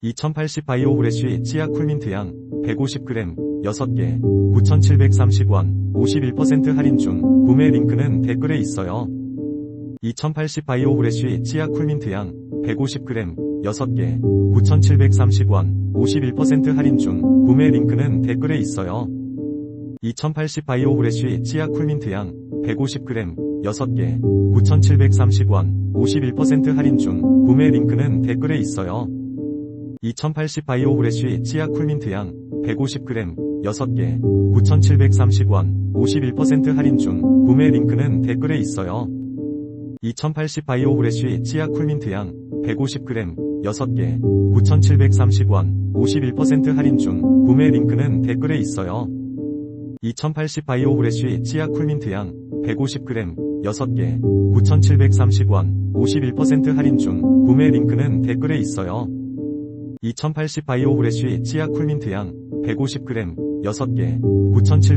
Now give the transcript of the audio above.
2080 바이오 브레쉬 치아 쿨민트 양 150g 6개 9,730원 51% 할인 중 구매 링크는 댓글에 있어요. 2080 바이오 브레쉬 치아 쿨민트 양 150g 6개 9,730원 51% 할인 중 구매 링크는 댓글에 있어요. 2080 바이오 브레쉬 치아 쿨민트 양 150g 6개 9,730원 51% 할인 중 구매 링크는 댓글에 있어요. 2080 바이오 브레쉬 치아 쿨민트 양 150g 6개 9,730원 51% 할인 중 구매 링크는 댓글에 있어요. 2080 바이오 브레쉬 치아 쿨민트 양 150g 6개 9,730원 51% 할인 중 구매 링크는 댓글에 있어요. 2080 바이오 브레쉬 치아 쿨민트 양 150g 6개 9,730원 51% 할인 중 구매 링크는 댓글에 있어요. 2080 바이오 브레쉬 치아 쿨민트 양 150g 6개 9,700